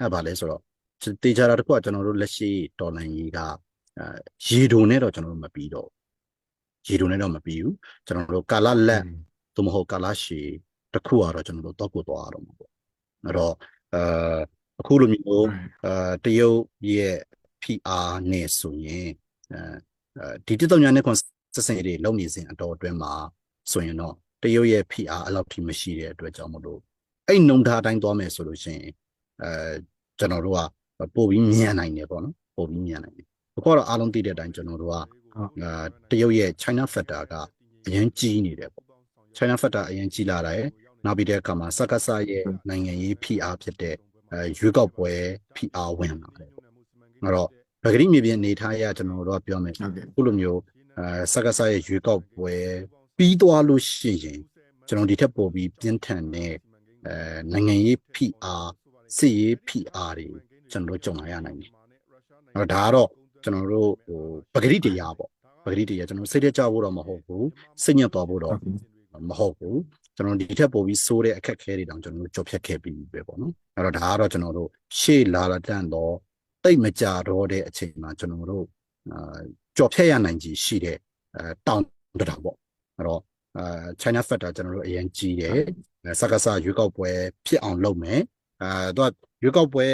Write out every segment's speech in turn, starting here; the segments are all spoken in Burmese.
အဲ့ဘာလဲဆိုတော့တေချာတာတစ်ခုကကျွန်တော်တို့လက်ရှိဒေါ်လာကြီးကအဲရေဒုံနဲ့တော့ကျွန်တော်တို့မပြီးတော့ရေဒုံနဲ့တော့မပြီးဘူးကျွန်တော်တို့ကာလလက်သို့မဟုတ်ကာလရှည်တစ်ခုကတော့ကျွန်တော်တို့တော့ကိုသွားရတော့မှာပေါ့အဲ့တော့အဲအခုလိုမျိုးအဲတရုတ်ရဲ့ PR နဲ့ဆိုရင်အဲဒီတစ်တော့ညာနဲ့ကွန်စစင်တွေလုံနေစဉ်အတော်အတွင်းမှာဆိုရင်တော့တရုတ်ရဲ့ PR အလောက်ထိမရှိတဲ့အတွက်ကြောင့်မလို့အဲ့နှုံထားတိုင်းသွားမယ်ဆိုလို့ရှိရင်အဲ ကျွန်တော်တို့ကပို့ပြီးမြန်နိုင်တယ်ပေါ့နော်ပို့ပြီးမြန်နိုင်တယ်အခုတော့အားလုံးသိတဲ့အတိုင်းကျွန်တော်တို့ကအဲတရုတ်ရဲ့ China factor ကအရင်ကြီးနေတယ်ပေါ့ China factor အရင်ကြီးလာတယ်နောက်ပြီးတဲ့အခါမှာစက္ကစရဲ့နိုင်ငံရေး PR ဖြစ်တဲ့အဲရွေးကောက်ပွဲ PR ဝင်လာတယ်ပေါ့အဲ့တော့ပဂရိမြေပြင်အနေထားအရကျွန်တော်တို့ကပြောမယ်ခုလိုမျိုးအဲစက္ကစရဲ့ရွေးကောက်ပွဲပြီးသွားလို့ရှိရင်ကျွန်တော်ဒီထက်ပိုပြီးပြင်းထန်တဲ့အဲနိုင်ငံရေး PR စစ်ရေး PR တွေကျွန်တော်တို့ကြုံလာရနိုင်တယ်။အဲ့တော့ဒါကတော့ကျွန်တော်တို့ဟိုပဂရိတရားပေါ့ပဂရိတရားကျွန်တော်စိတ်တက်ကြဖို့တော့မဟုတ်ဘူးစိတ်ညစ်သွားဖို့တော့မဟုတ်ဘူးကျွန်တော်ဒီထက်ပိုပြီးစိုးတဲ့အခက်အခဲတွေတောင်ကျွန်တော်တို့ကြော်ဖြတ်ခဲ့ပြီးပဲပေါ့နော်အဲ့တော့ဒါကတော့ကျွန်တော်တို့ရှေ့လာလာတန်တော့တိတ်မကြတော့တဲ့အချိန်မှာကျွန်တော်တို့အာကြော်ဖြတ်ရနိုင်ကြီးရှိတဲ့အဲတောင်တတောင်ပေါ့အဲ့တော့အာ China factor ကျွန်တော်တို့အရင်ကြီးတယ်စကားစရွေးကောက်ပွဲဖြစ်အောင်လုပ်မယ် အာတော့ရွေးကောက်ပွဲ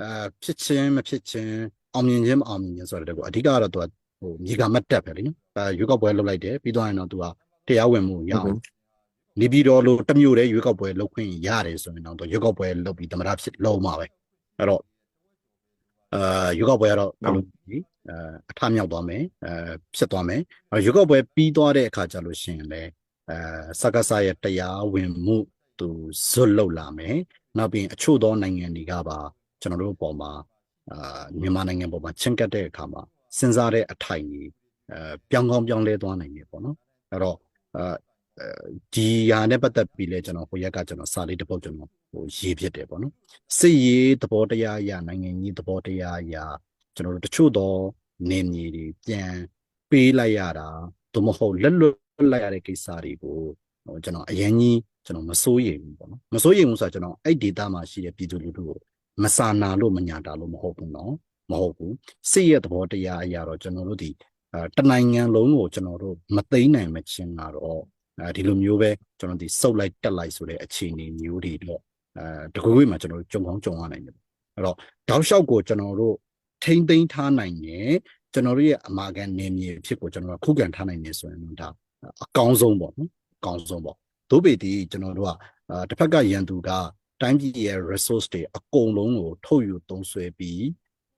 အာဖြစ်ချင်းမဖြစ်ချင်းအောင်မြင်ခြင်းမအောင်မြင်ခြင်းဆိုတဲ့ကောအဓိကကတော့သူကဟိုမြေကမတ်တက်ပဲလေနော်အဲရွေးကောက်ပွဲလုပ်လိုက်တယ်ပြီးတော့ရင်တော့သူကတရားဝင်မှုရအောင်နေပြီးတော့လို့တမျိုးတည်းရွေးကောက်ပွဲလုပ်ခွင့်ရတယ်ဆိုရင်တော့သူရွေးကောက်ပွဲလုပ်ပြီးသမရဖြစ်လုံးမှာပဲအဲ့တော့အာရွေးကောက်ပွဲကတော့ဘယ်လိုဒီအဲအထမြောက်သွားမယ်အဲဖြစ်သွားမယ်ရွေးကောက်ပွဲပြီးသွားတဲ့အခါကျလို့ရှိရင်လည်းအဲစကားစရဲ့တရားဝင်မှုသူဇွတ်လောက်လာမယ် နောက်ပြီးအချို့သောနိုင်ငံတွေကပါကျွန်တော်တို့ပေါ်မှာအာမြန်မာနိုင်ငံပေါ်မှာချင်းကပ်တဲ့အခါမှာစဉ်းစားတဲ့အထိုင်ကြီးအဲပြောင်းကောင်းပြောင်းလဲသွားနိုင်တယ်ပေါ့နော်အဲ့တော့အဲဒီဟာနဲ့ပတ်သက်ပြီးလဲကျွန်တော်ဟိုရက်ကကျွန်တော်စာလေးတစ်ပုဒ်ကျွန်တော်ဟိုရေးဖြစ်တယ်ပေါ့နော်စစ်ရေးသဘောတရားအရာနိုင်ငံကြီးသဘောတရားအရာကျွန်တော်တို့တချို့သောနေမြေတွေပြန်ပေးလိုက်ရတာသို့မဟုတ်လက်လွတ်လိုက်ရတဲ့ကိစ္စတွေကိုဟိုကျွန်တော်အရင်ကြီး ကျွန်တော်မစိုးရိမ်ဘူးပေါ့နော်မစိုးရိမ်ဘူးဆိုတော့ကျွန်တော်အဲ့ဒေတာမှာရှိတဲ့ပြည်သူလူထုကိုမစာနာလို့မညာတာလို့မဟုတ်ဘူးနော်မဟုတ်ဘူးစစ်ရဲ့သဘောတရားအရာတော့ကျွန်တော်တို့ဒီအဲတနိုင်ငံလုံးကိုကျွန်တော်တို့မသိမ်းနိုင်မချင်းကတော့အဲဒီလိုမျိုးပဲကျွန်တော်ဒီစုပ်လိုက်တက်လိုက်ဆိုတဲ့အခြေအနေမျိုးတွေတော့အဲတကူကွေးမှာကျွန်တော်တို့ကြုံကောင်းကြုံရနိုင်တယ်အဲ့တော့တောက်လျှောက်ကိုကျွန်တော်တို့ထိမ့်သိမ်းထားနိုင်ရင်ကျွန်တော်တို့ရဲ့အမာခံနေမြေဖြစ်ကိုကျွန်တော်တို့ခုခံထားနိုင်နေဆိုရင်တော့ဒါအကောင်းဆုံးပေါ့နော်အကောင်းဆုံးပေါ့ ဒို့ပေဒီကျွန်တော်တို့ကတစ်ဖက်ကရန်သူကတိုင်းပြည်ရဲ့ resource တွေအကုန်လုံးကိုထုတ်ယူသုံးစွဲပြီး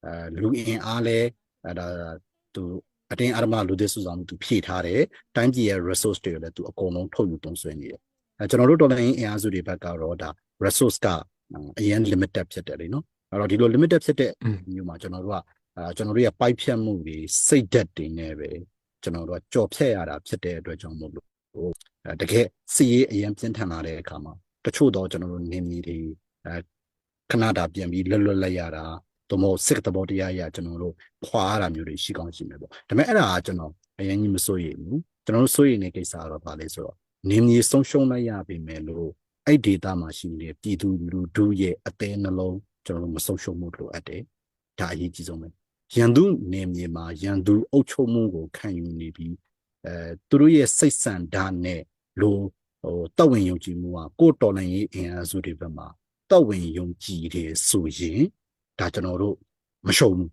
အဲလူအင်အားလဲအဲဒါသူအတင်းအဓမ္မလူသစ်စုဆောင်မှုသူဖြည့်ထားတယ်တိုင်းပြည်ရဲ့ resource တွေကိုလည်းသူအကုန်လုံးထုတ်ယူသုံးစွဲနေတယ်အဲကျွန်တော်တို့တော်လိုင်းအင်အားစုတွေဘက်ကတော့ဒါ resource ကအရင် limited ဖြစ်တယ်လေနော်အဲ့တော့ဒီလို limited ဖြစ်တဲ့မျိုးမှာကျွန်တော်တို့ကအဲကျွန်တော်တို့ရဲ့ပိုက်ဖြတ်မှုတွေစိတ်ဓာတ်တွေနဲ့ပဲကျွန်တော်တို့ကကြော်ဖြတ်ရတာဖြစ်တဲ့အတွက်ကြောင့်မို့လို့ တကယ်စီရေးအရင်ပြင်းထန်လာတဲ့အခါမှာတချို့တော့ကျွန်တော်တို့နေမီတွေအဲခဏတာပြန်ပြီးလွတ်လွတ်လိုက်ရတာသို့မဟုတ်စစ်တဘောတရားရကျွန်တော်တို့ခွာရတာမျိုးတွေရှိကောင်းရှိမယ်ပေါ့ဒါပေမဲ့အဲ့ဒါကကျွန်တော်အရင်ကြီးမစိုးရိမ်ဘူးကျွန်တော်တို့စိုးရိမ်တဲ့ကိစ္စကတော့ဘာလဲဆိုတော့နေမီဆုံးရှုံးလိုက်ရပြီမယ်လို့အဲ့ဒေတာမှာရှိနေတဲ့ပြည်သူလူထုရဲ့အသေးနှလုံးကျွန်တော်တို့မဆုံးရှုံးမှုလိုအပ်တယ်ဒါအရေးကြီးဆုံးပဲရန်သူနေမြေမှာရန်သူအုပ်ချုပ်မှုကိုခံယူနေပြီး အဲသူတို့ရဲ့စိတ်ဆန္ဒနဲ့လိုဟိုတဝင်ယုံကြည်မှုကကိုယ်တော်လှန်ရေးအင်အားစုတွေဘက်မှာတဝင်ယုံကြည်တယ်ဆိုရင်ဒါကျွန်တော်တို့မရှုံးဘူး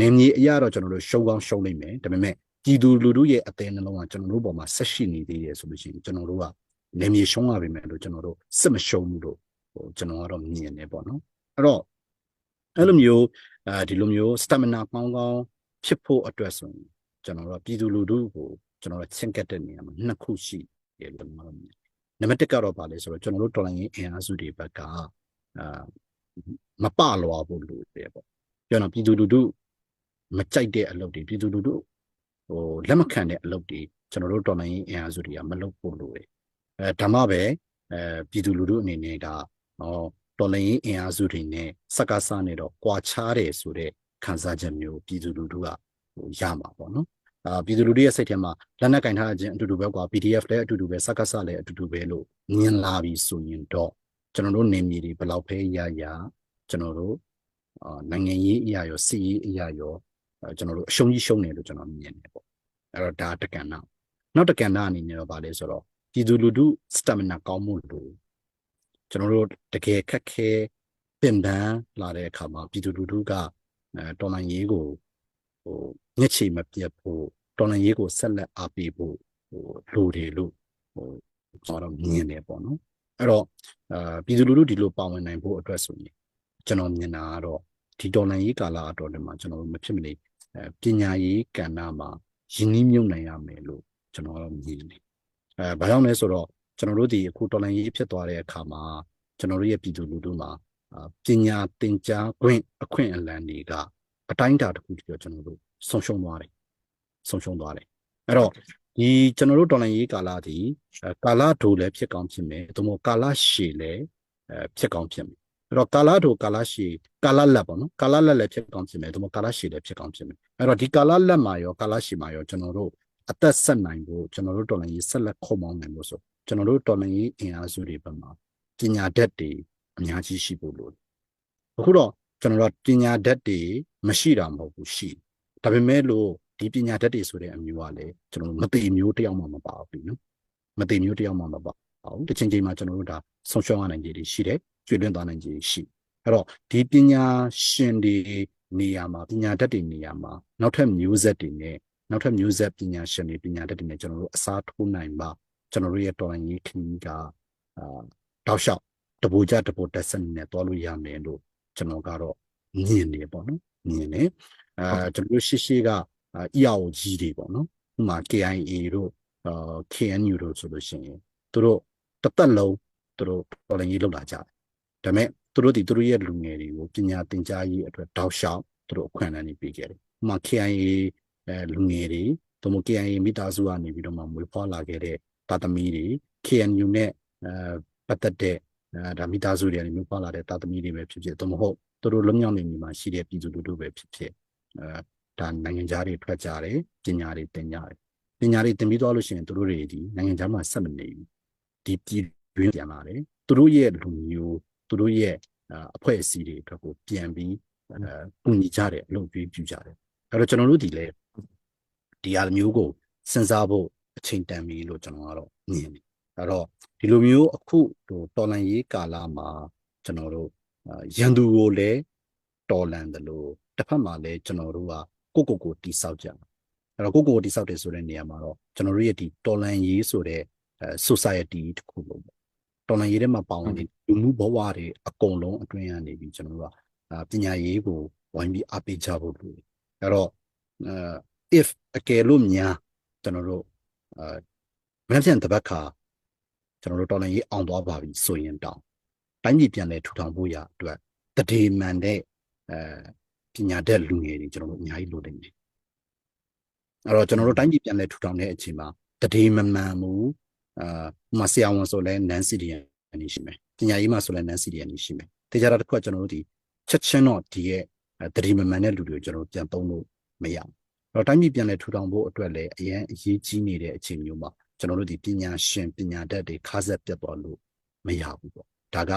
နေမြေအရာတော့ကျွန်တော်တို့ရှုံးကောင်းရှုံးနိုင်မယ်ဒါပေမဲ့ပြည်သူလူထုရဲ့အသေးနှလုံးကကျွန်တော်တို့ပေါ်မှာဆက်ရှိနေသေးတယ်ဆိုလို့ရှိရင်ကျွန်တော်တို့ကနေမြေရှုံးရပါမယ်လို့ကျွန်တော်တို့စစ်မရှုံးဘူးလို့ဟိုကျွန်တော်ကတော့မြင်နေပေါ့နော်အဲ့တော့အဲ့လိုမျိုးအဲဒီလိုမျိုး stamina ကောင်းကောင်းဖြစ်ဖို့အတွက်ဆိုရင် ကျွန်တော်တို့ပြည်သူလူထုကိုကျွန်တော်တို့ချင်းကတ်တဲ့နေရာမှာနှစ်ခုရှိတယ်လို့ကျွန်တော်တို့မြင်နံပါတ်1ကတော့ပါလဲဆိုတော့ကျွန်တော်တို့တော်လိုင်းရေးအင်အားစုတွေဘက်ကအာမပလွာဖို့လိုတယ်ပေါ့ပြောတော့ပြည်သူလူထုမကြိုက်တဲ့အလုပ်တွေပြည်သူလူထုဟိုလက်မခံတဲ့အလုပ်တွေကျွန်တော်တို့တော်လိုင်းရေးအင်အားစုတွေကမလုပ်ဖို့လိုတယ်အဲဒါမှပဲအဲပြည်သူလူထုအနေနဲ့ကဟောတော်လိုင်းရေးအင်အားစုတွေနဲ့စက္ကစနဲ့တော့ကွာခြားတယ်ဆိုတဲ့ခံစားချက်မျိုးပြည်သူလူထုကဟို ရမှာပေါ့နော်အာပြည်သူလူထုရဲ့စိတ်ထဲမှာလက်နက်ကင်ထားခြင်းအတူတူပဲကွာ PDF လည်းအတူတူပဲစက္ကစလည်းအတူတူပဲလို့မြင်လာပြီဆိုရင်တော့ကျွန်တော်တို့နေမြေတွေဘယ်လောက်ပဲရရကျွန်တော်တို့အာနိုင်ငံရေးအရာရောစစ်ရေးအရာရောအဲကျွန်တော်တို့အရှုံးကြီးရှုံးတယ်လို့ကျွန်တော်မြင်တယ်ပေါ့အဲ့တော့ဒါတက္ကနာနောက်တက္ကနာအနေနဲ့တော့ဗာလဲဆိုတော့ပြည်သူလူထုစတမနာကောင်းမှုလို့ကျွန်တော်တို့တကယ်ခက်ခဲပင်ပန်းလာတဲ့အခါမှာပြည်သူလူထုကအဲတော်လိုင်းရေးကို ဟိုညက်ချေမပြတ်ဖို့တော်လိုင်းရေးကိုဆက်လက်အားပေးဖို့ဟိုလိုတယ်လို့ဟိုကျွန်တော်မြင်တယ်ပေါ့နော်အဲ့တော့အာပြည်သူလူထုဒီလိုပါဝင်နိုင်ဖို့အတွက်ဆိုရင်ကျွန်တော်မြင်တာကတော့ဒီတော်လိုင်းရေးကာလအတော်တည်းမှာကျွန်တော်တို့မဖြစ်မနေအဲပညာရေးကဏ္ဍမှာယဉ်နှီးမြုပ်နိုင်ရမယ်လို့ကျွန်တော်တို့မြင်တယ်အဲဘာကြောင့်လဲဆိုတော့ကျွန်တော်တို့ဒီအခုတော်လိုင်းရေးဖြစ်သွားတဲ့အခါမှာကျွန်တော်တို့ရဲ့ပြည်သူလူထုမှာပညာသင်ကြားခွင့်အခွင့်အလမ်းတွေက အတိုင်းအတာတစ်ခုတည်းကျွန်တော်တို့ဆုံးရှုံးသွားတယ်ဆုံးရှုံးသွားတယ်အဲ့တော့ဒီကျွန်တော်တို့တော်လိုင်းရေးကာလဒီကာလဒိုလည်းဖြစ်ကောင်းဖြစ်မယ်သို့မဟုတ်ကာလရှည်လည်းအဲဖြစ်ကောင်းဖြစ်မယ်အဲ့တော့ကာလဒိုကာလရှည်ကာလလက်ပေါ့နော်ကာလလက်လည်းဖြစ်ကောင်းဖြစ်မယ်သို့မဟုတ်ကာလရှည်လည်းဖြစ်ကောင်းဖြစ်မယ်အဲ့တော့ဒီကာလလက်မှာရောကာလရှည်မှာရောကျွန်တော်တို့အသက်ဆက်နိုင်ဖို့ကျွန်တော်တို့တော်လိုင်းရေးဆက်လက်ခုံမောင်းနိုင်ဖို့ဆိုကျွန်တော်တို့တော်လိုင်းရေးအင်အားစုတွေဘက်မှာပညာတတ်တွေအများကြီးရှိဖို့လို့အခုတော့ ကျွန်တော်တို့ပညာတတ်တွေမရှိတာမဟုတ်ဘူးရှိဒါပေမဲ့လို့ဒီပညာတတ်တွေဆိုတဲ့အမျိုးကလည်းကျွန်တော်တို့မသိမျိုးတယောက်မှမပါဘူးနော်မသိမျိုးတယောက်မှမပါဘူးတချင်းချင်းမှာကျွန်တော်တို့ဒါဆုံးရှုံးရနိုင်ခြေတွေရှိတယ်ကျွေးလွင့်သွားနိုင်ခြေရှိအဲ့တော့ဒီပညာရှင်တွေနေရာမှာပညာတတ်တွေနေရာမှာနောက်ထပ်မျိုးဆက်တွေနဲ့နောက်ထပ်မျိုးဆက်ပညာရှင်တွေပညာတတ်တွေနဲ့ကျွန်တော်တို့အစားထိုးနိုင်ပါကျွန်တော်တို့ရဲ့တော်လိုင်းရေးခင်းကအာတောက်လျှောက်တပူကြတပူတက်စနဲ့တွားလို့ရမယ်လို့ ကျွန်တော်ကတော့မြင်နေပေါ့နော်မြင်နေအဲကျွန်တော်တို့ရှိရှိက ERG တွေပေါ့နော်ဥမာ KIA တို့အာ KNU တို့ဆိုလို့ရှိရင်သူတို့တစ်သက်လုံးသူတို့တော်လိုင်းရေးလုပ်လာကြတယ်ဒါပေမဲ့သူတို့ဒီသူတို့ရဲ့လူငယ်တွေကိုပညာသင်ကြားရေးအတွက်တောက်လျှောက်သူတို့အခွင့်အလမ်းတွေပေးခဲ့တယ်ဥမာ KIA အဲလူငယ်တွေသို့မဟုတ် KIA မိသားစုကနေပြီးတော့မှမွေးဖွားလာခဲ့တဲ့တာသမီတွေ KNU နဲ့အဲပတ်သက်တဲ့ အဲဒါမိသားစုတွေကနေမျိုးပွားလာတဲ့တာသမီတွေပဲဖြစ်ဖြစ်သို့မဟုတ်သူတို့လွတ်မြောက်နေနေမှာရှိတဲ့ပြည်သူလူထုပဲဖြစ်ဖြစ်အဲဒါနိုင်ငံသားတွေထွက်ကြတယ်ပညာတွေသင်ကြတယ်ပညာတွေသင်ပြီးသွားလို့ရှိရင်သူတို့တွေဒီနိုင်ငံသားမှာဆက်မနေဘူးဒီပြည်တွင်းပြန်လာတယ်သူတို့ရဲ့လူမျိုးသူတို့ရဲ့အဖွဲ့အစည်းတွေအတွက်ကိုပြန်ပြီးအဲကူညီကြတယ်အလုပ်ပြုပြုကြတယ်အဲ့တော့ကျွန်တော်တို့ဒီလေဒီအမျိုးကိုစဉ်းစားဖို့အချိန်တန်ပြီလို့ကျွန်တော်ကတော့မြင်တယ် အဲ့တော့ဒီလိုမျိုးအခုဟိုတော်လန်ရေးကာလမှာကျွန်တော်တို့ရန်သူကိုလည်းတော်လန်တယ်လို့တစ်ဖက်မှာလည်းကျွန်တော်တို့ကကိုကိုကိုတိဆောက်ကြအဲ့တော့ကိုကိုကိုတိဆောက်တယ်ဆိုတဲ့နေရာမှာတော့ကျွန်တော်တို့ရဲ့ဒီတော်လန်ရေးဆိုတဲ့အဲ society တခုလုံးပေါ့တော်လန်ရေးထဲမှာပါဝင်တဲ့လူမှုဘဝတွေအကုန်လုံးအတွင်းကနေပြီးကျွန်တော်တို့ကပညာရေးကိုဝိုင်းပြီးအားပေးကြဖို့လိုတယ်အဲ့တော့အဲ if အကယ်လို့များကျွန်တော်တို့အဲမနေ့ပြန်တပတ်ခါ ကျွန်တော်တို့တော်လိုင်းရေးအောင်သွားပါပြီဆိုရင်တောင်တိုင်းပြည်ပြန်လဲထူထောင်ဖို့ရအတွက်တတိမှန်တဲ့အဲပညာတတ်လူငယ်တွေကျွန်တော်တို့အများကြီးလိုနေတယ်အဲ့တော့ကျွန်တော်တို့တိုင်းပြည်ပြန်လဲထူထောင်တဲ့အချိန်မှာတတိမမှန်မှုအာမဆရာဝန်ဆိုလဲနန်းစီဒီယန်နေရှိမယ်ပညာရေးမှာဆိုလဲနန်းစီဒီယန်နေရှိမယ်တေချာတာတစ်ခုကကျွန်တော်တို့ဒီချက်ချင်းတော့ဒီရဲ့တတိမမှန်တဲ့လူတွေကိုကျွန်တော်တို့ပြန်သုံးလို့မရဘူးအဲ့တော့တိုင်းပြည်ပြန်လဲထူထောင်ဖို့အတွက်လည်းအရင်အရေးကြီးနေတဲ့အချိန်မျိုးမှာ ကျွန်တော်တို့ဒီပညာရှင်ပညာတတ်တွေခါဆက်ပြတ်သွားလို့မရဘူးပေါ့ဒါက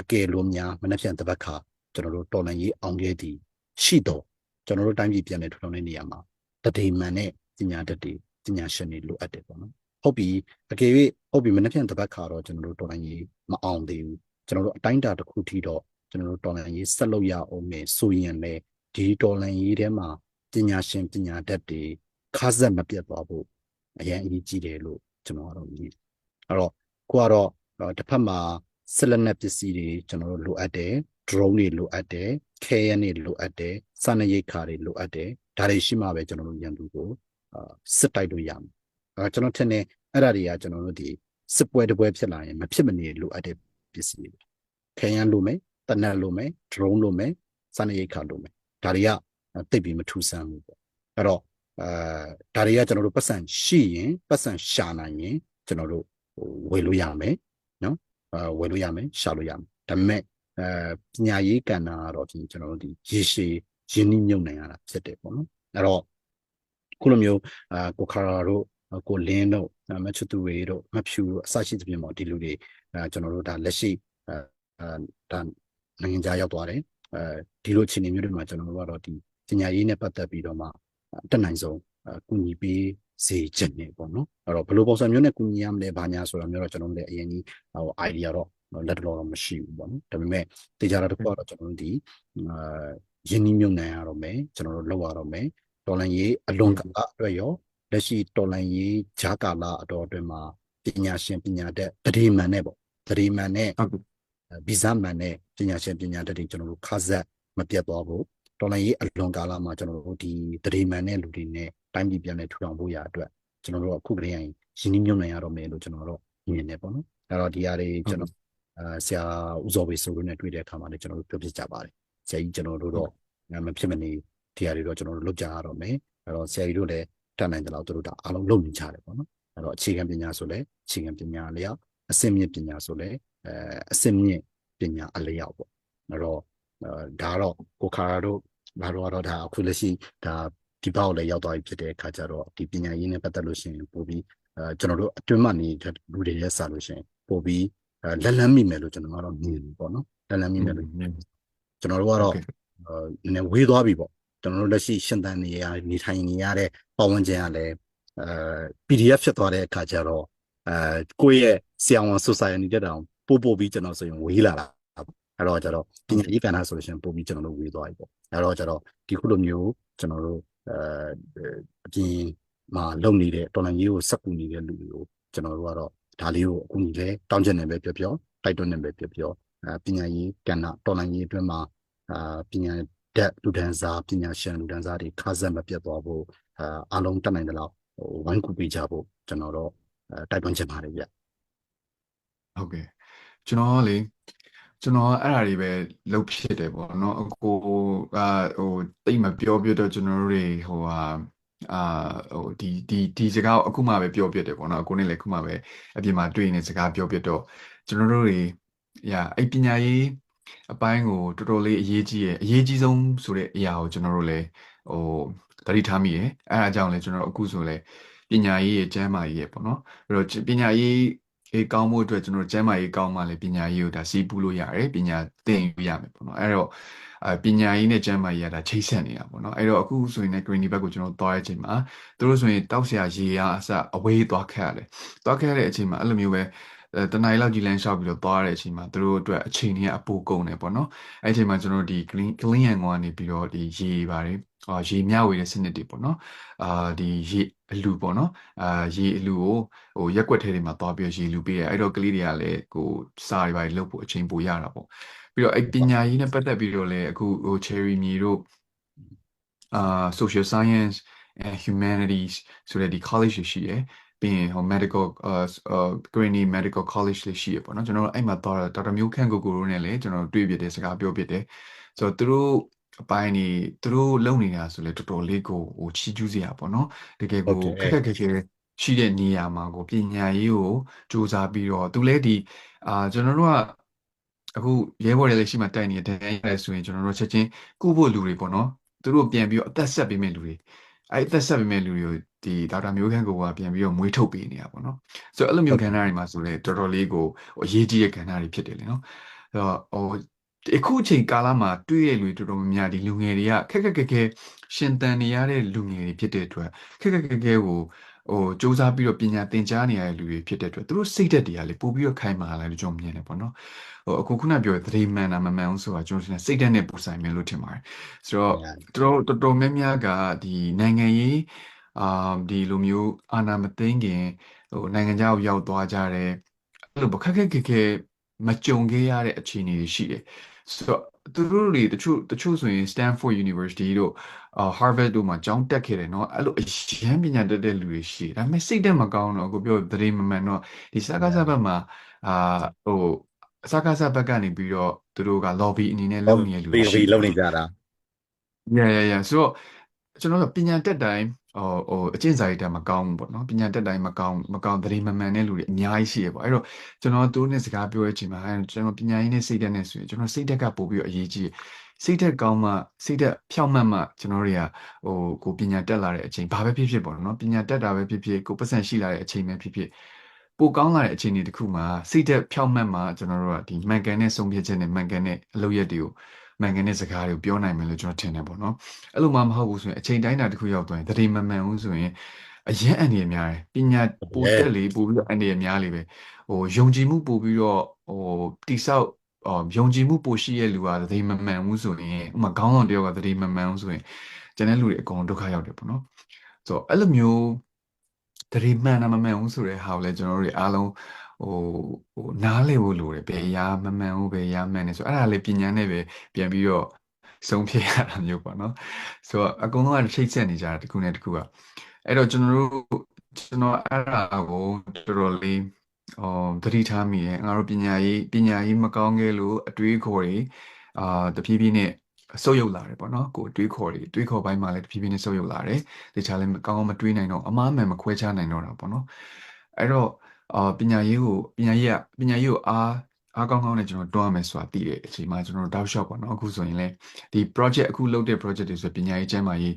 အကယ်လို့များမနှက်ဖြန်တပတ်ခါကျွန်တော်တို့တော်လန်ရေးအောင်ခဲ့သည်ရှိတော့ကျွန်တော်တို့တိုင်းပြည်ပြန်လည်ထူထောင်တဲ့နေရာမှာတတိမှန်တဲ့ပညာတတ်တွေပညာရှင်တွေလိုအပ်တယ်ပေါ့နော်ဟုတ်ပြီအကယ်၍ဟုတ်ပြီမနှက်ဖြန်တပတ်ခါတော့ကျွန်တော်တို့တော်လန်ရေးမအောင်သေးဘူးကျွန်တော်တို့အတိုင်းအတာတစ်ခုထိတော့ကျွန်တော်တို့တော်လန်ရေးဆက်လုပ်ရအောင်မယ်ဆိုရင်လေဒီတော်လန်ရေးထဲမှာပညာရှင်ပညာတတ်တွေခါဆက်မပြတ်သွားဖို့ အရင်အရေးကြီးတယ်လို့ကျွန်တော်ကတော့မြင်အဲ့တော့ကိုကတော့တစ်ဖက်မှာဆက်လက်နက်ပစ္စည်းတွေကျွန်တော်တို့လိုအပ်တယ် drone တွေလိုအပ်တယ်ခဲရန်တွေလိုအပ်တယ်စာနရိတ်ခါတွေလိုအပ်တယ်ဒါတွေရှိမှပဲကျွန်တော်တို့ရန်သူကိုစစ်တိုက်လို့ရမယ်အဲကျွန်တော်ထင်တယ်အဲ့ဒါတွေကကျွန်တော်တို့ဒီစစ်ပွဲတပွဲဖြစ်လာရင်မဖြစ်မနေလိုအပ်တဲ့ပစ္စည်းတွေခဲရန်လိုမယ်တနက်လိုမယ် drone လိုမယ်စာနရိတ်ခါလိုမယ်ဒါတွေကတိတ်ပြီးမထူဆန်းဘူးပေါ့အဲ့တော့ အဲဒါတွေကကျွန်တော်တို့ပတ်စံရှိရင်ပတ်စံရှာနိုင်ရင်ကျွန်တော်တို့ဝယ်လို့ရမယ်နော်အဲဝယ်လို့ရမယ်ရှာလို့ရမယ်ဒါပေမဲ့အဲပညာရေးကဏ္ဍကတော့ဖြင့်ကျွန်တော်တို့ဒီရေရှည်ရင်းနှီးမြုပ်နိုင်ရတာဖြစ်တယ်ပေါ့နော်အဲ့တော့ခုလိုမျိုးအာကိုခါရာတို့ကိုလင်းတို့မချတူဝေတို့မဖြူတို့အစရှိသဖြင့်ပေါ့ဒီလူတွေအဲကျွန်တော်တို့ဒါလက်ရှိအဲဒါနိုင်ငံခြားရောက်သွားတယ်အဲဒီလိုအခြေအနေမျိုးတွေမှာကျွန်တော်တို့ကတော့ဒီပညာရေးနဲ့ပတ်သက်ပြီးတော့မှအ တက်နိုင်ဆုံးအကူညီပေးစေချင်တယ်ပေါ့နော်အဲ့တော့ဘယ်လိုပုံစံမျိုးနဲ့ကူညီရမလဲဘာညာဆိုတာမျိုးတော့ကျွန်တော်တို့လည်းအရင်ကြီးဟို idea တော့လက်တော်တော့မရှိဘူးပေါ့နော်ဒါပေမဲ့တေချာတာတစ်ခုကတော့ကျွန်တော်တို့ဒီအာယင်းနှီးမြုပ်နှံရတော့မယ်ကျွန်တော်တို့လောက်ရတော့မယ်ဒေါ်လာရေးအလွန်ကအတွက်ရောလက်ရှိဒေါ်လာရေးဂျာကာလာအတော်အတွင်းမှာပညာရှင်ပညာတတ်တတိမှန်နဲ့ပေါ့တတိမှန်နဲ့ဟုတ်ကဲ့ဗီဇမှန်နဲ့ပညာရှင်ပညာတတ်တွေကျွန်တော်တို့ခါဆက်မပြတ်သွားဘူး ဒေါ်လာရေးအလွန်ကာလမှာကျွန်တော်တို့ဒီတတိမှန်တဲ့လူတွေနဲ့တိုင်းပြည်ပြန်လည်ထူထောင်ဖို့ရအတွက်ကျွန်တော်တို့အခုကတည်းကရင်းနှီးမြုပ်နှံရတော့မယ်လို့ကျွန်တော်တို့မြင်နေပေါ့နော်အဲ့တော့ဒီဟာတွေကျွန်တော်အာဆရာဦးစော်ဝေဆိုလို့နဲ့တွေ့တဲ့အခါမှာလည်းကျွန်တော်တို့ပြောပြကြပါတယ်ဆရာကြီးကျွန်တော်တို့တော့မဖြစ်မနေဒီဟာတွေတော့ကျွန်တော်တို့လုပ်ကြရတော့မယ်အဲ့တော့ဆရာကြီးတို့လည်းတတ်နိုင်တယ်လို့သူတို့ဒါအားလုံးလုပ်နေကြတယ်ပေါ့နော်အဲ့တော့အခြေခံပညာဆိုလဲအခြေခံပညာလျောက်အစစ်မြင့်ပညာဆိုလဲအဲအစစ်မြင့်ပညာအလျောက်ပေါ့အဲ့တော့ဒါတော့ကိုခါရာတို့ ဘာလို့တော့ဒါအခုလက်ရှိဒါဒီဘောက်လည်းရောက်သွားပြီဖြစ်တဲ့အခါကျတော့ဒီပညာရေးနဲ့ပတ်သက်လို့ရှိရင်ပို့ပြီးအဲကျွန်တော်တို့အတွင်းမှနေတဲ့လူတွေရဲ့စာလို့ရှိရင်ပို့ပြီးအဲလက်လန်းမိမယ်လို့ကျွန်တော်ကတော့မြင်ပြီပေါ့နော်လက်လန်းမိမယ်လို့ကျွန်တော်တို့ကတော့အဲနည်းနည်းဝေးသွားပြီပေါ့ကျွန်တော်တို့လက်ရှိရှင်သန်နေရနေထိုင်နေရတဲ့ပတ်ဝန်းကျင်ကလည်းအဲ PDF ဖြစ်သွားတဲ့အခါကျတော့အဲကိုယ့်ရဲ့ဆရာဝန် society တက်တောင်ပို့ပို့ပြီးကျွန်တော်ဆိုရင်ဝေးလာတာ အဲ့တော့ကျတော့ပညာရေးကဏ္ဍဆိုလို့ရှိရင်ပို့ပြီးကျွန်တော်တို့ဝေးသွားပြီပေါ့အဲ့တော့ကျတော့ဒီခုလိုမျိုးကျွန်တော်တို့အဲအပြင်မှာလုံနေတဲ့တော်လန်ကြီးကိုစက်ကူနေတဲ့လူတွေကိုကျွန်တော်တို့ကတော့ဒါလေးကိုအခုညီလဲတောင်းချက်နေပဲပြောပြောတိုက်တွန်းနေပဲပြောပြောအဲပညာရေးကဏ္ဍတော်လန်ကြီးအတွင်းမှာအာပညာဓာတ်လူဒန်းစားပညာရှင်လူဒန်းစားတွေခါဆက်မပြတ်သွားဖို့အာအလုံးတက်နိုင်တယ်လို့ဟိုဝိုင်းကူပေးကြဖို့ကျွန်တော်တို့အဲတိုက်တွန်းချင်ပါတယ်ဗျဟုတ်ကဲ့ကျွန်တော်လေ ကျွန်တော်အဲ့အရာတွေပဲလုပ်ဖြစ်တယ်ပေါ့နော်အကိုကဟိုတိတ်မပြောပြတော့ကျွန်တော်တို့တွေဟိုဟာအာဟိုဒီဒီဒီစကားကိုအခုမှပဲပြောပြတယ်ပေါ့နော်အကိုနဲ့လည်းအခုမှပဲအပြင်မှာတွေ့နေစကားပြောပြတော့ကျွန်တော်တို့တွေရာအဲ့ပညာရေးအပိုင်းကိုတော်တော်လေးအရေးကြီးရဲ့အရေးကြီးဆုံးဆိုတဲ့အရာကိုကျွန်တော်တို့လည်းဟိုသတိထားမိရဲ့အဲ့အကြောင်းလည်းကျွန်တော်တို့အခုဆိုလည်းပညာရေးရဲ့ကျမ်းမာရေးရဲ့ပေါ့နော်အဲ့တော့ပညာရေး အေးကောင်းမှုအတွက်ကျွန်တော်ကျမ်းမာရေးကောင်းမှလည်းပညာရေးကိုဒါစီးပူးလို့ရတယ်ပညာသင်ယူရမယ်ပေါ့နော်အဲ့တော့အပညာရေးနဲ့ကျမ်းမာရေးကဒါချိတ်ဆက်နေတာပေါ့နော်အဲ့တော့အခုဆိုရင်လည်း green ဘက်ကိုကျွန်တော်သွားတဲ့အချိန်မှာသူတို့ဆိုရင်တောက်ဆရာရေအားအစအဝေးသွားခက်ရတယ်သွားခက်ရတဲ့အချိန်မှာအဲ့လိုမျိုးပဲအဲ တနိုင်လောက်ကြီးလမ်းလျှောက်ပြီးတော့သွားရတဲ့အချိန်မှာသူတို့အတွက်အချိန်ကြီးအပူကုန်တယ်ပေါ့နော်အဲ့အချိန်မှာကျွန်တော်ဒီ clean clean and ကနေပြီးတော့ဒီရေပါတယ်အာရေမျှဝေတဲ့စနစ်တွေပေါ့နော်အာဒီရေအလူပေါ့နော်အာရေအလူကိုဟိုရက်ွက်ထဲတွေမှာသွားပြီးရေလူပေးတယ်အဲ့တော့ကလေးတွေကလည်းကိုစာတွေပါလုပ်ဖို့အချိန်ပိုရတာပေါ့ပြီးတော့အဲ့ပညာရေးနဲ့ပတ်သက်ပြီးတော့လည်းအခုဟို cherry မြေတို့အာ social science and humanities ဆိုတဲ့ဒီ college တွေရှိတယ် ပြီးရင်ဟို medical အာ Greeney Medical College လေးရှိရပေါ့နော်ကျွန်တော်တို့အဲ့မှာသွားတာဒေါက်တာမျိုးခန့်ကိုကိုတို့နဲ့လည်းကျွန်တော်တွေ့ပြတယ်စကားပြောပြတယ်ဆိုတော့သူတို့အပိုင်းနေသူတို့လုံနေတာဆိုလဲတော်တော်လေးကိုဟိုချီးကျူးစရာပေါ့နော်တကယ်ကိုခက်ခက်ခဲခဲရှိတဲ့နေရာမှာကိုပညာရေးကိုစူးစမ်းပြီးတော့သူလည်းဒီအာကျွန်တော်တို့ကအခုရဲဘော်တွေလည်းရှိမှတိုက်နေတယ်ရတယ်ဆိုရင်ကျွန်တော်တို့ချက်ချင်းကုဖို့လူတွေပေါ့နော်သူတို့ပြန်ပြီးတော့အသက်ဆက်ပေးမဲ့လူတွေအဲ့အသက်ဆက်ပေးမဲ့လူတွေကို ဒီဒေါက်တာမျိုးခန့်ကိုကပြန်ပြီးတော့မွေးထုတ်ပေးနေတာပေါ့နော်ဆိုတော့အဲ့လိုမျိုးကဏ္ဍတွေမှာဆိုလဲတော်တော်လေးကိုအရေးကြီးတဲ့ကဏ္ဍတွေဖြစ်တယ်လေနော်အဲ့တော့ဟိုအခုအချိန်ကာလမှာတွေ့ရလူတော်တော်များများဒီလူငယ်တွေကခက်ခက်ခက်ခဲရှင်သန်နေရတဲ့လူငယ်တွေဖြစ်တဲ့အတွက်ခက်ခက်ခက်ခဲကိုဟိုစူးစမ်းပြီးတော့ပညာသင်ကြားနေရတဲ့လူတွေဖြစ်တဲ့အတွက်သူတို့စိတ်ဓာတ်တွေကလေပို့ပြီးတော့ခိုင်မာလာလို့ကျွန်တော်မြင်တယ်ပေါ့နော်ဟိုအခုခုနပြောတဲ့သတိမှန်တာမမှန်အောင်ဆိုတာကျွန်တော်စိတ်ဓာတ်နဲ့ပူဆိုင်မယ်လို့ထင်ပါတယ်ဆိုတော့တော်တော်တော်များများကဒီနိုင်ငံရေး အာဒီလိုမျိုးအာဏာမသိမ်းခင်ဟိုနိုင်ငံခြားကိုရောက်သွားကြတယ်အဲ့လိုခက်ခက်ခက်ခဲမကြုံခဲ့ရတဲ့အခြေအနေတွေရှိတယ်ဆိုတော့သူတို့တွေတချို့တချို့ဆိုရင် Stanford University တို့အာ Harvard တို့မှာကျောင်းတက်ခဲ့တယ်เนาะအဲ့လိုအရန်ပညာတတ်တဲ့လူတွေရှိတယ်ဒါပေမဲ့စိတ်တက်မကောင်းတော့ကိုပြောသတိမမှန်တော့ဒီစကားစဘက်မှာအာဟိုစကားစဘက်ကနေပြီးတော့သူတို့က lobby အနေနဲ့လုပ်နေရလူတွေ ပြီးပြီးလုပ်နေကြတာ yeah yeah yeah ဆိုတော့ကျွန်တော်တို့ပညာတက်တိုင်း ဟိုဟိုအကျင့်စာရိတ္တမကောင်းဘူးပေါ့နော်ပညာတက်တိုင်းမကောင်းမကောင်းသတိမမှန်တဲ့လူတွေအများကြီးရှိရပေါ့အဲ့တော့ကျွန်တော်တို့နဲ့စကားပြောရချိန်မှာကျွန်တော်ပညာရေးနဲ့စိတ်ဓာတ်နဲ့ဆိုရင်ကျွန်တော်စိတ်ဓာတ်ကပို့ပြီးအရေးကြီးစိတ်ဓာတ်ကောင်းမှစိတ်ဓာတ်ဖြောင့်မတ်မှကျွန်တော်တွေကဟိုကိုပညာတက်လာတဲ့အချိန်ဘာပဲဖြစ်ဖြစ်ပေါ့နော်ပညာတက်တာပဲဖြစ်ဖြစ်ကိုပတ်စံရှိလာတဲ့အချိန်ပဲဖြစ်ဖြစ်ပိုကောင်းလာတဲ့အခြေအနေတစ်ခုမှာစိတ်သက်ဖြောင့်မတ်မှာကျွန်တော်တို့ကဒီမှန်ကန်တဲ့ဆုံးဖြတ်ချက်နဲ့မှန်ကန်တဲ့အလုပ်ရက်တွေကိုမှ န်ကန်တဲ့စကားတွေကိုပြောနိုင်မယ်လို့ကျွန်တော်ထင်တယ်ပေါ့နော်အဲ့လိုမှမဟုတ်ဘူးဆိုရင်အချိန်တိုင်းတာတစ်ခုရောက်သွားရင်တတိမမှန်ဘူးဆိုရင်အရင်အန္တရာယ်များတယ်ပညာပိုတက်လေပို့ပြီးတော့အန္တရာယ်များလေပဲဟိုယုံကြည်မှုပို့ပြီးတော့ဟိုတိဆောက်အော်ယုံကြည်မှုပိုရှိရဲ့လူကတတိမမှန်ဘူးဆိုရင်ဥပမာခေါင်းဆောင်တယောက်ကတတိမမှန်ဘူးဆိုရင်ကျန်တဲ့လူတွေအကုန်ဒုက္ခရောက်တယ်ပေါ့နော်ဆိုတော့အဲ့လိုမျိုးတတိမှန်တာမမှန်ဘူးဆိုတဲ့ဟာကိုလည်းကျွန်တော်တို့တွေအားလုံးဟို ဟိုနားလည်ဖို့လိုတယ်ဘယ်ရာမမှန်ဘူးဘယ်ရာမှန်တယ်ဆိုအဲ့ဒါလေးပညာနဲ့ပဲပြန်ပြီးတော့ဆုံးဖြတ်ရတာမျိုးပေါ့နော်ဆိုတော့အကုန်လုံးကထိတ်ဆက်နေကြတာတစ်ခုနဲ့တစ်ခုကအဲ့တော့ကျွန်တော်တို့ကျွန်တော်အဲ့ဒါကိုတော်တော်လေးဟောသတိထားမိတယ်ငါတို့ပညာရေးပညာရေးမကောင်းခဲ့လို့အတွေးခေါ်တွေအာတဖြည်းဖြည်းနဲ့ဆုပ်ယုပ်လာတယ်ပေါ့နော်ကိုတွေးခေါ်တွေတွေးခေါ်ပိုင်းမှာလည်းတဖြည်းဖြည်းနဲ့ဆုပ်ယုပ်လာတယ်တခြားလည်းကောင်းကောင်းမတွေးနိုင်တော့အမားမှန်မခွဲခြားနိုင်တော့တာပေါ့နော်အဲ့တော့ အာပညာရေးကိုပညာရေးကပညာရေးကိုအားအားကောင်းကောင်းနဲ့ကျွန်တော်တွန်းရမယ်ဆိုတာသိတဲ့အချိန်မှာကျွန်တော်တောက်လျှောက်ပေါ့နော်အခုဆိုရင်လည်းဒီ project အခုလုပ်တဲ့ project တွေဆိုပညာရေးကျမ်းမာရေး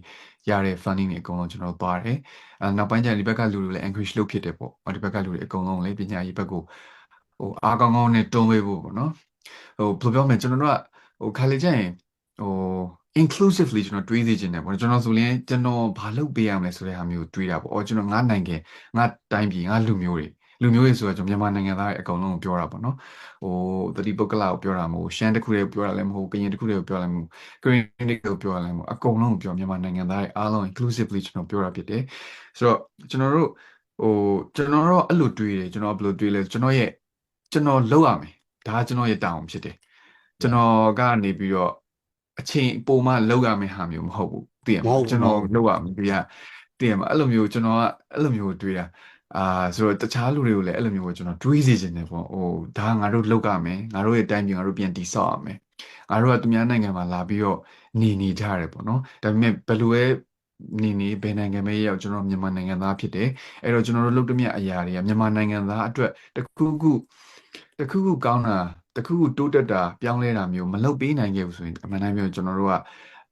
ရတဲ့ funding တွေအကုန်လုံးကျွန်တော်သွားတယ်အဲနောက်ပိုင်းကျရင်ဒီဘက်ကလူတွေလည်း encourage လုပ်ဖြစ်တယ်ပေါ့ဒီဘက်ကလူတွေအကုန်လုံးလည်းပညာရေးဘက်ကိုဟိုအားကောင်းကောင်းနဲ့တွန်းပေးဖို့ပေါ့နော်ဟိုဘယ်လိုပြောမလဲကျွန်တော်တို့ကဟိုခါလေကျရင်ဟို inclusively ကျွန်တော်တွေးသိချင်တယ်ပေါ့ကျွန်တော်ဆိုရင်ကျွန်တော်ဘာလုပ်ပေးရမလဲဆိုတဲ့ဟာမျိုးတွေးတာပေါ့အော်ကျွန်တော်ငါနိုင်ငံငါတိုင်းပြည်ငါလူမျိုးတွေ လူမျိုးတွေဆိုတော့ကျွန်တော်မြန်မာနိုင်ငံသားတွေအကုန်လုံးကိုပြောတာပေါ့နော်ဟိုသတိပုဂ္ဂလကိုပြောတာမဟုတ်ရှမ်းတစ်ခုတည်းပြောတာလည်းမဟုတ်ကရင်တစ်ခုတည်းကိုပြောတာလည်းမဟုတ်ကရင်တစ်ခုကိုပြောတာလည်းမဟုတ်အကုန်လုံးကိုပြောမြန်မာနိုင်ငံသားတွေအားလုံး inclusively ကျွန်တော်ပြောတာဖြစ်တယ်ဆိုတော့ကျွန်တော်တို့ဟိုကျွန်တော်တို့အဲ့လိုတွေးတယ်ကျွန်တော်ဘယ်လိုတွေးလဲကျွန်တော်ရဲ့ကျွန်တော်လုပ်ရမယ်ဒါကကျွန်တော်ရဲ့တာဝန်ဖြစ်တယ်ကျွန်တော်ကနေပြီးတော့အချိန်ပုံမှလောက်ရမယ့်ဟာမျိုးမဟုတ်ဘူးသိရမလားကျွန်တော်လောက်ရမယ်ဒီကသိရမှာအဲ့လိုမျိုးကျွန်တော်ကအဲ့လိုမျိုးတွေးတာ အာဆိုတော့တခြားလူတွေကိုလည်းအဲ့လိုမျိုးကိုကျွန်တော်တွေးစီခြင်းတယ်ပေါ့ဟိုဒါငါတို့လောက်ရမယ်ငါတို့ရဲ့တိုင်းပြည်ငါတို့ပြန်တည်ဆောက်ရမယ်ငါတို့ကသူများနိုင်ငံမှာလာပြီးတော့နေနေကြရတယ်ပေါ့နော်ဒါပေမဲ့ဘယ်လိုပဲနေနေဘယ်နိုင်ငံပဲရောက်ကျွန်တော်မြန်မာနိုင်ငံသားဖြစ်တယ်အဲ့တော့ကျွန်တော်တို့လုပ်တဲ့မြတ်အရာတွေကမြန်မာနိုင်ငံသားအတွက်တခုခုတခုခုကောင်းတာတခုခုတိုးတက်တာပြောင်းလဲတာမျိုးမလုပ်ပေးနိုင်ခဲ့ဘူးဆိုရင်အမှန်တမ်းပြောကျွန်တော်တို့က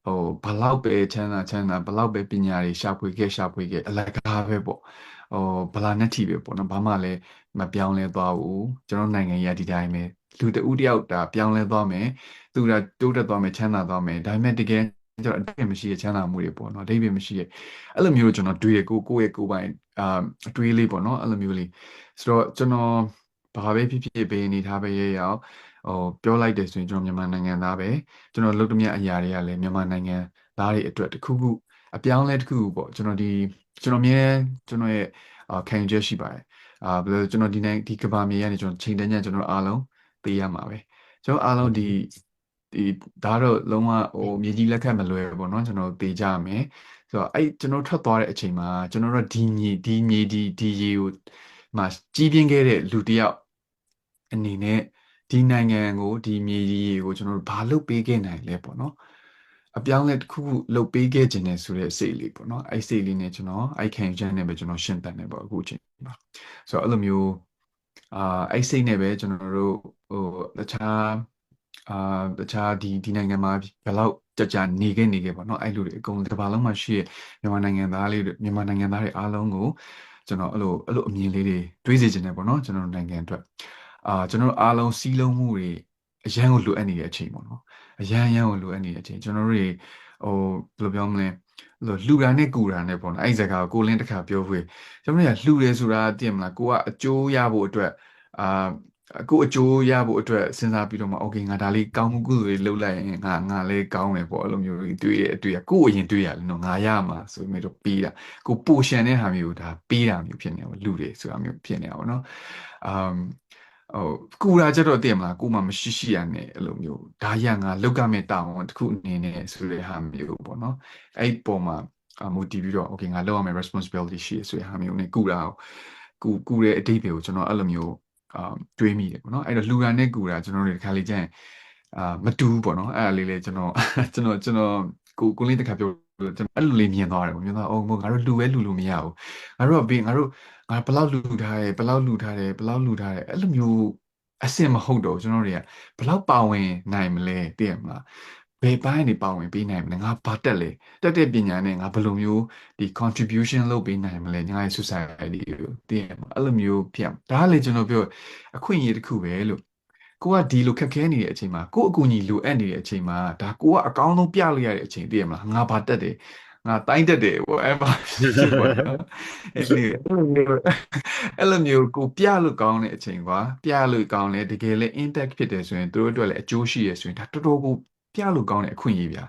ဟိုဘလောက်ပဲချမ်းသာချမ်းသာဘလောက်ပဲပညာတွေရှာဖွေခဲ့ရှာဖွေခဲ့အလကားပဲပေါ့ ဟိုဗလာနဲ့ထီပဲပေါ့နော်ဘာမှလည်းမပြောင်းလဲသွားဘူးကျွန်တော်နိုင်ငံကြီးကဒီတိုင်းပဲလူတဦးတယောက်ဒါပြောင်းလဲသွားမယ်သူကတိုးတက်သွားမယ်ချမ်းသာသွားမယ်ဒါပေမဲ့တကယ်ကျတော့အတိတ်မရှိတဲ့ချမ်းသာမှုတွေပေါ့နော်အတိတ်မရှိတဲ့အဲ့လိုမျိုးကျွန်တော်တွေးရကိုကိုယ့်ရဲ့ကိုယ်ပိုင်အာအတွေးလေးပေါ့နော်အဲ့လိုမျိုးလေးဆိုတော့ကျွန်တော်ဘာပဲဖြစ်ဖြစ်ဘေးအနေထားပဲရရအောင်ဟိုပြောလိုက်တယ်ဆိုရင်ကျွန်တော်မြန်မာနိုင်ငံသားပဲကျွန်တော်လုပ်သမျှအရာတွေကလည်းမြန်မာနိုင်ငံ သားတွေအတွက်တခုခုအပြောင်းလဲတခုခုပေါ့ကျွန်တော်ဒီကျွန်တော်မြဲကျွန်တော်ရဲ့ခံယူချက်ရှိပါတယ်အာဘယ်လိုကျွန်တော်ဒီနိုင်ဒီကဘာမြေကနေကျွန်တော်ချိန်တန်းညကျွန်တော်အားလုံးပေးရမှာပဲကျွန်တော်အားလုံးဒီဒီဒါတော့လုံးဝဟိုမြေကြီးလက်ခတ်မလွယ်ဘူးပေါ့နော်ကျွန်တော်တေးကြမယ်ဆိုတော့အဲ့ကျွန်တော်ထွက်သွားတဲ့အချိန်မှာကျွန်တော်တို့ဒီမြေဒီမြေဒီဒီရေကိုမှာကြီးပြင်းခဲ့တဲ့လူတယောက်အနေနဲ့ဒီနိုင်ငံကိုဒီမြေကြီးကိုကျွန်တော်တို့ဘာလုပ်ပေးခဲ့နိုင်လဲပေါ့နော် အပြောင်းလဲတစ်ခုခုလုပ်ပေးခဲ့ခြင်းနဲ့ဆိုတဲ့စိတ်လေးပေါ့နော်အဲ့စိတ်လေးနဲ့ကျွန်တော်အဲ့ခံချမ်းနဲ့ပဲကျွန်တော်ရှင်းတန်နေပေါ့အခုအချိန်မှာဆိုတော့အဲ့လိုမျိုးအာအဲ့စိတ်နဲ့ပဲကျွန်တော်တို့ဟိုတခြားအာတခြားဒီဒီနိုင်ငံမှာဘယ်လောက်ကြကြနေခဲ့နေခဲ့ပေါ့နော်အဲ့လိုတွေအကုန်တစ်ပါလုံးမှာရှိရမြန်မာနိုင်ငံသားလေးမြန်မာနိုင်ငံသားတွေအားလုံးကိုကျွန်တော်အဲ့လိုအဲ့လိုအမြင်လေးတွေတွေးစေချင်တယ်ပေါ့နော်ကျွန်တော်နိုင်ငံအတွက်အာကျွန်တော်အားလုံးစီးလုံးမှုတွေအရန်ကိုလိုအပ်နေတဲ့အချိန်ပေါ့နော် အရန်ရန်ကိုလိုအပ်နေတဲ့အချိန်ကျွန်တော်တို့တွေဟိုဘယ်လိုပြောမလဲလို့လှူတာနဲ့ကူတာနဲ့ပေါ့နော်အဲ့ဒီစကားကိုကိုလင်းတစ်ခါပြောဖွေကျွန်တော်တို့ကလှူတယ်ဆိုတာသိရမလားကိုကအကျိုးရဖို့အတွက်အာကိုအကျိုးရဖို့အတွက်စဉ်းစားပြီးတော့မှ okay ငါဒါလေးကောင်းမှုကုသိုလ်လေးလုပ်လိုက်ရင်ငါငါလေးကောင်းတယ်ပေါ့အဲ့လိုမျိုးတွေတွေ့ရအတွေ့ရကိုအရင်တွေ့ရလေနော်ငါရမှာဆိုပြီးတော့ပေးတာကိုပိုရှန်တဲ့ဟာမျိုးဒါပေးတာမျိုးဖြစ်နေတာပေါ့လူတွေဆိုတာမျိုးဖြစ်နေတာပေါ့နော်အမ် ဟိုကူတာကြတော့တည်မလားကိုမှမရှိရှိရနဲ့အဲ့လိုမျိုးဒါရငါလောက်ကမဲ့တာဝန်တစ်ခုအနေနဲ့ဆိုတဲ့ဟာမျိုးပေါ့နော်အဲ့ပေါ်မှာအမူတည်ပြီးတော့ okay ငါလောက်ရမယ် responsibility ရှိရဆိုတဲ့ဟာမျိုးနဲ့ကူတာကိုကူကူတဲ့အတိတ်ပဲကိုကျွန်တော်အဲ့လိုမျိုးအာတွေးမိတယ်ပေါ့နော်အဲ့တော့လူရာနဲ့ကူရာကျွန်တော်တို့ဒီခါလေးကျရင်အာမတူဘူးပေါ့နော်အဲ့ဒါလေးလေကျွန်တော်ကျွန်တော်ကျွန်တော်ကိုကိုလေးတစ်ခါပြောကျွန်တော်အဲ့လိုလေးမြင်သွားတယ်ပေါ့မြင်သွားအောင်ငါတို့လူပဲလူလို့မရဘူးငါတို့ကဘေးငါတို့ ငါဘယ်လောက်လူထားတယ်ဘယ်လောက်လူထားတယ်ဘယ်လောက်လူထားတယ်အဲ့လိုမျိုးအဆင်မဟုတ်တော့ကျွန်တော်တွေကဘယ်လောက်ပါဝင်နိုင်မလဲသိရမလားဘယ်ပိုင်းနေပါဝင်ပေးနိုင်မလဲငါဘာတက်လဲတက်တဲ့ပညာနဲ့ငါဘယ်လိုမျိုးဒီ contribution လုပ်ပေးနိုင်မလဲညီမရဲ့ society ကိုတည်ရမှာအဲ့လိုမျိုးဖြစ်အောင်ဒါကလေကျွန်တော်ပြောအခွင့်အရေးတစ်ခုပဲလို့ကိုကဒီလိုခက်ခဲနေတဲ့အချိန်မှာကိုအကူအညီလိုအပ်နေတဲ့အချိန်မှာဒါကိုကအကောင်းဆုံးပြလို့ရတဲ့အချိန်တည်ရမလားငါဘာတက်တယ် ငါတိုင်းတက်တယ် whatever ဖြစ်ပေါ်နော်အဲ့ဒီအဲ့လိုမျိုးအဲ့လိုမျိုးကိုပြလို့ကောင်းတဲ့အချိန်ကွာပြလို့ကောင်းလဲတကယ်လဲ intact ဖြစ်တယ်ဆိုရင်သူတို့အတွက်လည်းအကျိုးရှိရဆိုရင်ဒါတော်တော်ကိုပြလို့ကောင်းတဲ့အခွင့်အရေးဗျာ